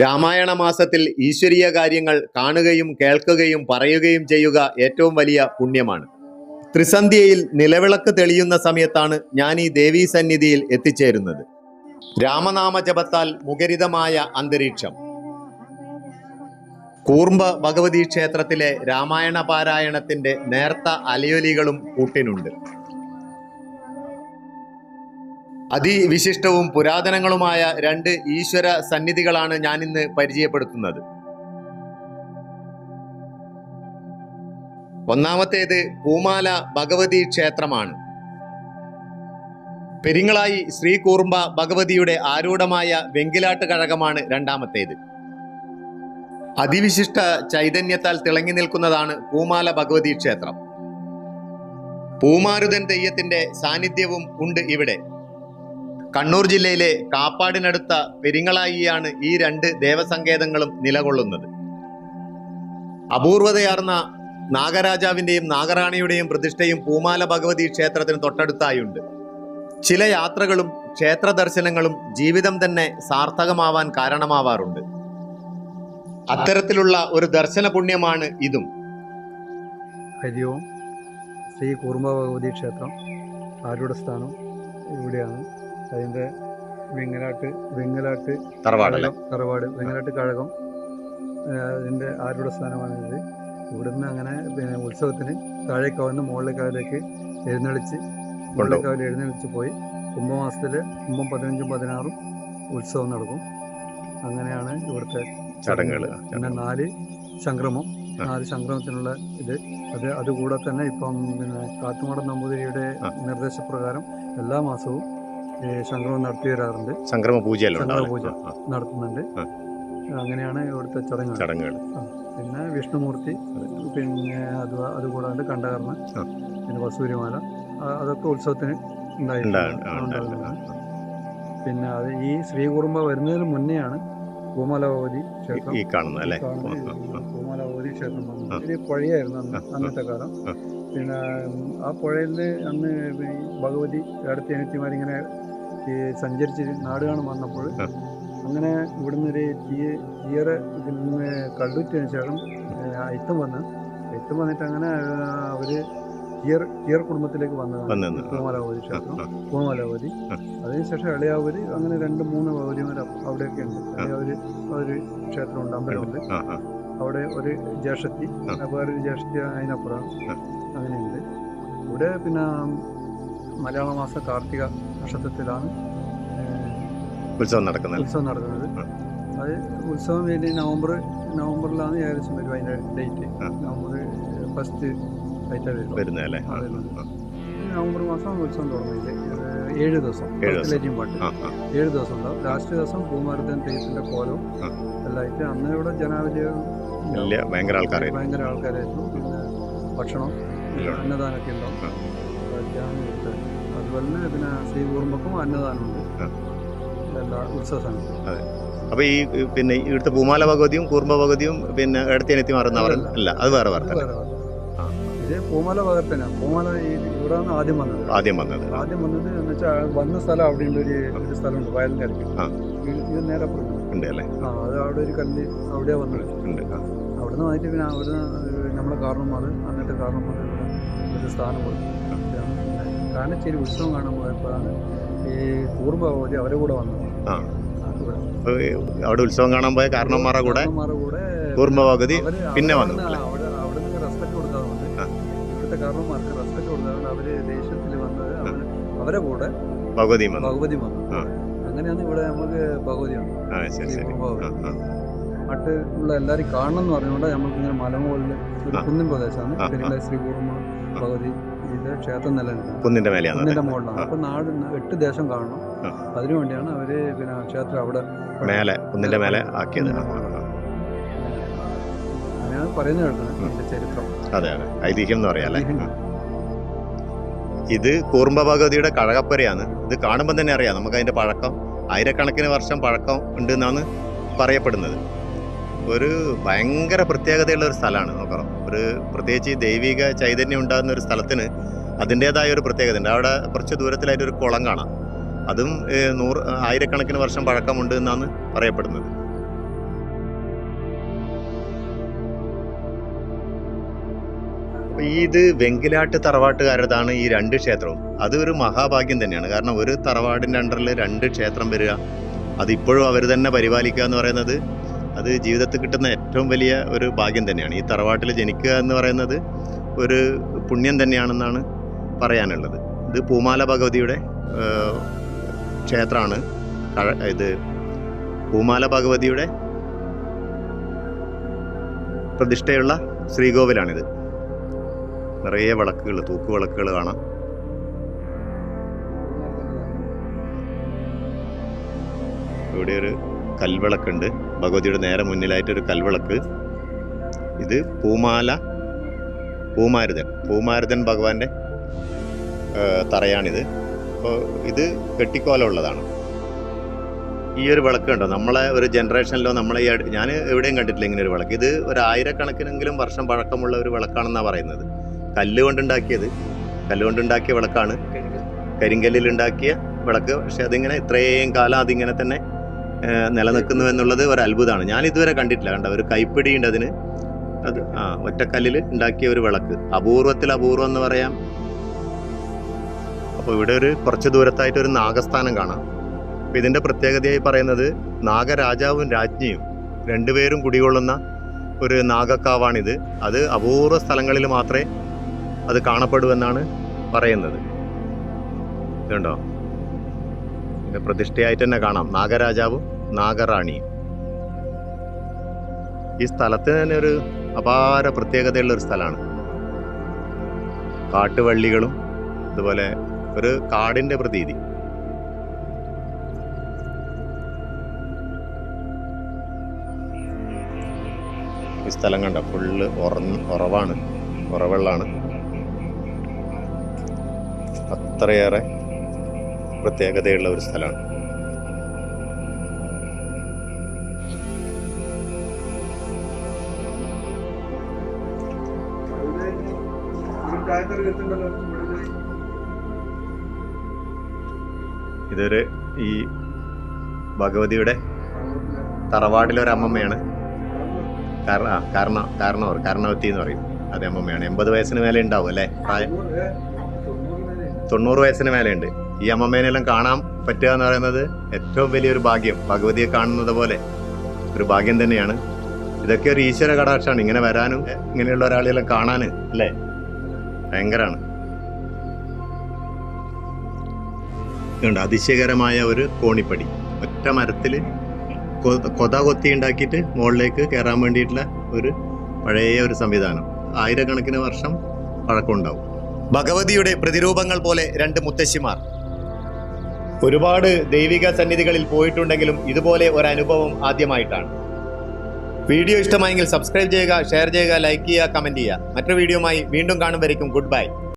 രാമായണ മാസത്തിൽ ഈശ്വരീയ കാര്യങ്ങൾ കാണുകയും കേൾക്കുകയും പറയുകയും ചെയ്യുക ഏറ്റവും വലിയ പുണ്യമാണ്. ത്രിസന്ധ്യയിൽ നിലവിളക്ക് തെളിയുന്ന സമയത്താണ് ഞാൻ ഈ ദേവീ സന്നിധിയിൽ എത്തിച്ചേരുന്നത്. രാമനാമ ജപത്താൽ മുഖരിതമായ അന്തരീക്ഷം. കൂർമ്പ ഭഗവതി ക്ഷേത്രത്തിലെ രാമായണ പാരായണത്തിന്റെ നേർത്ത അലയൊലികളും കൂട്ടിനുണ്ട്. അതിവിശിഷ്ടവും പുരാതനങ്ങളുമായ രണ്ട് ഈശ്വര സന്നിധികളാണ് ഞാൻ ഇന്ന് പരിചയപ്പെടുത്തുന്നത്. ഒന്നാമത്തേത് പൂമാല ഭഗവതി ക്ഷേത്രമാണ്. പെരിങ്ങളായി ശ്രീ കൂർമ്പ ഭഗവതിയുടെ ആരൂഢമായ വെങ്കിലാട്ട് കഴകമാണ് രണ്ടാമത്തേത്. അതിവിശിഷ്ട ചൈതന്യത്താൽ തിളങ്ങി നിൽക്കുന്നതാണ് പൂമാല ഭഗവതി ക്ഷേത്രം. പൂമാരുതൻ തെയ്യത്തിന്റെ സാന്നിധ്യവും ഉണ്ട് ഇവിടെ. കണ്ണൂർ ജില്ലയിലെ കാപ്പാടിനടുത്ത പെരിങ്ങളായിയാണ് ഈ രണ്ട് ദേവസങ്കേതങ്ങളും നിലകൊള്ളുന്നത്. അപൂർവതയാർന്ന നാഗരാജാവിന്റെയും നാഗറാണിയുടെയും പ്രതിഷ്ഠയും പൂമാല ഭഗവതി ക്ഷേത്രത്തിന് തൊട്ടടുത്തായുണ്ട്. ചില യാത്രകളും ക്ഷേത്ര ദർശനങ്ങളും ജീവിതം തന്നെ സാർത്ഥകമാവാൻ കാരണമാവാറുണ്ട്. അത്തരത്തിലുള്ള ഒരു ദർശന പുണ്യമാണ് ഇതും. ഹരി ഓം. ശ്രീ കൂർമ്മ ഭഗവതി ക്ഷേത്രം ആരുടെ സ്ഥാനം? ഇവിടെയാണ്. അതിന്റെ വെങ്ങലാട്ട് വെങ്ങലാട്ട് തറവാട് തറവാട് വെങ്ങലാട്ട് കഴകം അതിന്റെ അതിന്റെ ആരുടെ സ്ഥാനമാണിത്. ഇവിടുന്ന് അങ്ങനെ പിന്നെ ഉത്സവത്തിന് താഴേക്കാവുന്ന മുകളിലേക്കാവിലേക്ക് എഴുന്നള്ളിച്ച് മുകളിലേക്കാവിൽ എഴുന്നള്ളിച്ച് പോയി കുംഭമാസത്തിൽ കുംഭം പതിനഞ്ചും പതിനാറും ഉത്സവം നടക്കും. അങ്ങനെയാണ് ഇവിടുത്തെ ചടങ്ങുകൾ. പിന്നെ നാല് സംക്രമം നാല് സംക്രമത്തിനുള്ള ഇത്. അത് അതുകൂടെ തന്നെ ഇപ്പം പിന്നെ കാത്തുമാട നമ്പൂതിരിയുടെ നിർദ്ദേശപ്രകാരം എല്ലാ മാസവും സംക്രമം നടത്തി വരാറുണ്ട്. സംക്രമ പൂജയല്ലോ സംക്രമ പൂജ. നടത്തുന്നുണ്ട്. അങ്ങനെയാണ് ഇവിടുത്തെ ചടങ്ങ് ചടങ്ങുകൾ. പിന്നെ വിഷ്ണുമൂർത്തി പിന്നെ അത് അതുകൂടാണ്ട് കണ്ടകർമ്മ പിന്നെ വസൂരിമാല അതൊക്കെ ഉത്സവത്തിന് ഉണ്ടായിട്ടുണ്ട്. പിന്നെ അത് ഈ ശ്രീകുറുമ്പ വരുന്നതിന് മുന്നെയാണ് ഭൂമലഭഗവതി ക്ഷേത്രം ഈ അല്ലേ? ക്ഷേത്രം. ഒരു പുഴയായിരുന്നു അന്ന്. അന്നത്തെ കാലം. പിന്നെ ആ പുഴയിൽ അന്ന് ഭഗവതി അടുത്ത അനിത്യമാരിങ്ങനെ ഈ സഞ്ചരിച്ച് നാട് കാണാൻ വന്നപ്പോൾ. അങ്ങനെ ഇവിടുന്ന് ഒരു തീ തീയറ് ഇതിൽ നിന്ന് കള്ളുറ്റിന് ശേഷം അയിത്തം വന്ന് അയിത്തം വന്നിട്ട് അങ്ങനെ അവർ തീയർ തീയർ കുടുംബത്തിലേക്ക് വന്നതാണ് പൂമലാവതി ക്ഷേത്രം പൂമാലാവതി. അതിനുശേഷം ഇളയാവൂര് അങ്ങനെ രണ്ട് മൂന്ന് ഭഗവതിമാർ അവിടെയൊക്കെ ഉണ്ട് ഇളയാവൂര് ഒരു ക്ഷേത്രമുണ്ട് അമ്പലമുണ്ട്. അവിടെ ഒരു ജ്യേഷ്ഠത്തി. വേറൊരു ജ്യേഷ്ഠത്തി അതിനപ്പുറം അങ്ങനെയുണ്ട് ഇവിടെ പിന്നെ മലയാള മാസ കാർത്തിക നക്ഷത്രത്തിലാണ് ഉത്സവം നടക്കുന്നത്. ഉത്സവം നടക്കുന്നത്. അത് ഉത്സവം വേണ്ടി നവംബർ നവംബറിലാണ് ഏകദേശം വരും അതിന്റെ ഡേറ്റ്. നവംബർ ഫസ്റ്റ് ആയിട്ടാണ് വരുന്നത് നവംബർ മാസം ഉത്സവം തുടങ്ങിയില്ലേ ഏഴ് ദിവസം. ഏഴ് ദിവസം. പത്തിലേറ്റിയും പാട്ട്. ഏഴ് ദിവസം ഉണ്ടാവും. ലാസ്റ്റ് ദിവസം പൂമാരുതൻ തെയ്യത്തിന്റെ കോലവും. എല്ലായിട്ട് അന്ന് ഇവിടെ ജനാവലിയ വലിയ ഭയങ്കര ആൾക്കാരായിരുന്നു. ഭയങ്കര ആൾക്കാരായിരുന്നു. പിന്നെ ഭക്ഷണം. അന്നദാനമൊക്കെ ഉണ്ടാവും. തന്നെ പിന്നെ ശ്രീ അന്നദാനമുണ്ട്. എല്ലാ ഉത്സവ സമയത്ത് അപ്പൊ ഈ ഈ പിന്നെ ഇവിടുത്തെ പൂമാല ഭഗവതിയും കൂർമ്മ ഭഗവതിയും പിന്നെ ഇടത്തേനെത്തി മാറുന്ന അല്ല. അത് വേറെ വേറെ ഇത് പൂമല പകർത്തനാണ് പൂമല ഈ- ഇവിടെയാണ് ആദ്യം വന്നത്. ആദ്യം വന്നത്. ആദ്യം വന്നത് എന്ന് വെച്ചാൽ വന്ന സ്ഥലം അവിടെ ഉണ്ട് ഒരു ഒരു സ്ഥലമുണ്ട് വയലിന്റെ അടുത്ത്. ഇത് നേരെ അല്ലേ? ആ അത് അവിടെ ഒരു കല്ല് അവിടെയാണ് വന്നത്. ഉണ്ട് ആ, അവിടുന്ന് വന്നിട്ട് പിന്നെ അവിടെ നമ്മുടെ കാരണന്മാർ അന്നത്തെ കാരണന്മാർ ഇവിടെ ഒരു സ്ഥാനം കൊടുത്തു. കാനച്ചേരി ഉത്സവം കാണാൻ പോയപ്പോഴാണ് ഈ കൂർമ്മ ഭഗവതി അവരെ കൂടെ വന്നത്. ആ. അവിടെ ഉത്സവം കാണാൻ പോയ കാരണവന്മാരുടെ കൂടെ കൂർമ്മ ഭഗവതി പിന്നെ വന്നു അവിടെ അവിടെ നിന്ന് റെസ്പെക്ട് കൊടുക്കാറുണ്ട്. ഇവിടുത്തെ കാരണന്മാർക്ക് റെസ്പെക്ട് കൊടുക്കാറുണ്ട് അവർ ദേശത്തിൽ വന്നത് അവരെ കൂടെ ഭഗവതി ഭഗവതി വന്നു. അങ്ങനെയാണ് ഇവിടെ നമുക്ക് ഭഗവതിയാണ്. നാട്ട് ഉള്ള എല്ലാവരും കാണണം എന്ന് പറഞ്ഞുകൊണ്ട് നമുക്ക് ഇങ്ങനെ മലമുകളിൽ ഒരു. കുന്നിൻ പ്രദേശമാണ്. ശ്രീ കൂർമ്മ ഭഗവതി ഇത് ക്ഷേത്രം നിലനിൽക്കുന്നത്. കുന്നിന്റെ മേലെയാണ് കുന്നിന്റെ? മുകളിലാണ്. അപ്പൊ നാട് എട്ട് ദേശം കാണണം. അതിനുവേണ്ടിയാണ് അതിനു വേണ്ടിയാണ് അവർ പിന്നെ ക്ഷേത്രം അവിടെ മേലെ കുന്നിന്റെ മേലെ ആക്കിയത്. ഞാൻ. പറയുന്നത് കേൾക്കുന്നത് ചരിത്രം. അതെ അതെ. ഐതിഹ്യം എന്ന്. ഇത് കൂർമ്പ ഭഗവതിയുടെ കഴകപ്പുരയാണ്. ഇത് കാണുമ്പോൾ തന്നെ അറിയാം നമുക്ക് അതിന്റെ പഴക്കം. ആയിരക്കണക്കിന് വർഷം പഴക്കം ഉണ്ട് എന്നാണ് പറയപ്പെടുന്നത്. ഒരു ഭയങ്കര പ്രത്യേകതയുള്ള ഒരു സ്ഥലമാണ് നോക്കണം. ഒരു പ്രത്യേകിച്ച് ദൈവിക ചൈതന്യം ഉണ്ടാകുന്ന ഒരു സ്ഥലത്തിന് അതിന്റേതായ ഒരു പ്രത്യേകത ഉണ്ട് അവിടെ കുറച്ച് ദൂരത്തിലായിട്ട് ഒരു കുളം കാണാം. അതും നൂറ് ആയിരക്കണക്കിന് വർഷം പഴക്കമുണ്ട് എന്നാണ് പറയപ്പെടുന്നത്. ഇത് വെങ്കിലാട്ട് തറവാട്ടുകാരതാണ് ഈ രണ്ട് ക്ഷേത്രവും. അത് ഒരു മഹാഭാഗ്യം തന്നെയാണ്. കാരണം ഒരു തറവാടിന്റെ അണ്ടറിൽ രണ്ട് ക്ഷേത്രം വരിക അതിപ്പോഴും അവർ തന്നെ പരിപാലിക്കുക എന്ന് പറയുന്നത് അത് ജീവിതത്തിൽ കിട്ടുന്ന ഏറ്റവും വലിയ ഒരു ഭാഗ്യം തന്നെയാണ്. ഈ തറവാട്ടിൽ ജനിക്കുക എന്ന് പറയുന്നത് ഒരു പുണ്യം തന്നെയാണെന്നാണ് പറയാനുള്ളത്. ഇത് പൂമാല ഭഗവതിയുടെ ക്ഷേത്രമാണ്. ഇത് പൂമാല ഭഗവതിയുടെ പ്രതിഷ്ഠയുള്ള ശ്രീകോവിലാണിത്. നിറയെ വിളക്കുകൾ തൂക്കുവിളക്കുകൾ കാണാം. ഇവിടെ ഒരു കൽവിളക്കുണ്ട്. ഭഗവതിയുടെ നേരെ മുന്നിലായിട്ടൊരു കൽവിളക്ക്. ഇത് പൂമാല പൂമാരുതൻ പൂമാരുതൻ ഭഗവാന്റെ തറയാണിത്. അപ്പോൾ ഇത് കെട്ടിക്കോലമുള്ളതാണ് ഈ ഒരു വിളക്ക് കണ്ടോ? നമ്മളെ ഒരു ജനറേഷനിലോ നമ്മളെ ഈ ഞാൻ എവിടെയും കണ്ടിട്ടില്ല ഇങ്ങനെ ഒരു വിളക്ക്. ഇത് ഒരു ആയിരക്കണക്കിനെങ്കിലും വർഷം പഴക്കമുള്ള ഒരു വിളക്കാണെന്നാണ് പറയുന്നത്. കല്ല് കൊണ്ടുണ്ടാക്കിയത് കല്ല് കൊണ്ടുണ്ടാക്കിയ വിളക്കാണ്. കരിങ്കല്ലിൽ ഉണ്ടാക്കിയ വിളക്ക്. പക്ഷെ അതിങ്ങനെ ഇത്രയും കാലം അതിങ്ങനെ തന്നെ നിലനിൽക്കുന്നു എന്നുള്ളത് ഒരു അത്ഭുതമാണ് ഞാൻ ഇതുവരെ കണ്ടിട്ടില്ല. കണ്ട? ഒരു കൈപ്പിടിയുണ്ട് അതിന്. അത് ആ ഒറ്റക്കല്ലിൽ ഉണ്ടാക്കിയ ഒരു വിളക്ക്. അപൂർവത്തിൽ അപൂർവം എന്ന് പറയാം. അപ്പോൾ ഇവിടെ ഒരു കുറച്ച് ദൂരത്തായിട്ട് ഒരു നാഗസ്ഥാനം കാണാം. അപ്പോൾ ഇതിന്റെ പ്രത്യേകതയായി പറയുന്നത് നാഗരാജാവും രാജ്ഞിയും രണ്ടുപേരും കുടികൊള്ളുന്ന ഒരു നാഗക്കാവാണിത്. അത് അപൂർവ സ്ഥലങ്ങളിൽ മാത്രമേ അത് കാണപ്പെടൂ എന്നാണ് പറയുന്നത്. ഇതുണ്ടോ? പ്രതിഷ്ഠയായിട്ട് തന്നെ കാണാം. നാഗരാജാവും നാഗറാണിയും. ഈ സ്ഥലത്ത് തന്നെ ഒരു അപാര പ്രത്യേകതയുള്ള ഒരു സ്ഥലമാണ്. കാട്ടുവള്ളികളും അതുപോലെ ഒരു കാടിന്റെ പ്രതീതി. ഈ സ്ഥലം കണ്ട ഫുള്ള് ഉറവാണ് ഉറവെള്ളാണ് അത്രയേറെ പ്രത്യേകതയുള്ള ഒരു സ്ഥലമാണ്. ഇതൊരു ഈ ഭഗവതിയുടെ തറവാടിലെ ഒരു അമ്മമ്മയാണ്. കാരണ കാരണ കാരണവർ കാരണവത്തി എന്ന് പറയും. അതേ അമ്മമ്മയാണ്. എൺപത് വയസ്സിന് മേലെ ഉണ്ടാവും അല്ലേ? പ്രായം? തൊണ്ണൂറ് വയസ്സിന് മേലെയുണ്ട് ഈ അമ്മമ്മേനെല്ലാം കാണാൻ പറ്റുക എന്ന് പറയുന്നത് ഏറ്റവും വലിയൊരു ഭാഗ്യം. ഭഗവതിയെ കാണുന്നത് പോലെ ഒരു ഭാഗ്യം തന്നെയാണ്. ഇതൊക്കെ ഒരു ഈശ്വര കടാക്ഷമാണ്. ഇങ്ങനെ വരാനും ഇങ്ങനെയുള്ള ഒരാളെല്ലാം കാണാന് അല്ലേ? ഭയങ്കരമാണ്. ഇതുണ്ട് അതിശയകരമായ ഒരു കോണിപ്പടി. ഒറ്റ മരത്തിൽ കൊത കൊത്തി ഉണ്ടാക്കിയിട്ട് മുകളിലേക്ക് കയറാൻ വേണ്ടിയിട്ടുള്ള ഒരു പഴയ ഒരു സംവിധാനം. ആയിരക്കണക്കിന് വർഷം പഴക്കമുണ്ടാവും. ഭഗവതിയുടെ പ്രതിരൂപങ്ങൾ പോലെ രണ്ട് മുത്തശ്ശിമാർ. ഒരുപാട് ദൈവിക സന്നിധികളിൽ പോയിട്ടുണ്ടെങ്കിലും ഇതുപോലെ ഒരു അനുഭവം ആദ്യമായിട്ടാണ്. വീഡിയോ ഇഷ്ടമായെങ്കിൽ സബ്സ്ക്രൈബ് ചെയ്യുക ഷെയർ ചെയ്യുക ലൈക്ക് ചെയ്യുക കമന്റ് ചെയ്യുക. മറ്റൊരു വീഡിയോയുമായി വീണ്ടും കാണും വരയ്ക്കും ഗുഡ് ബൈ.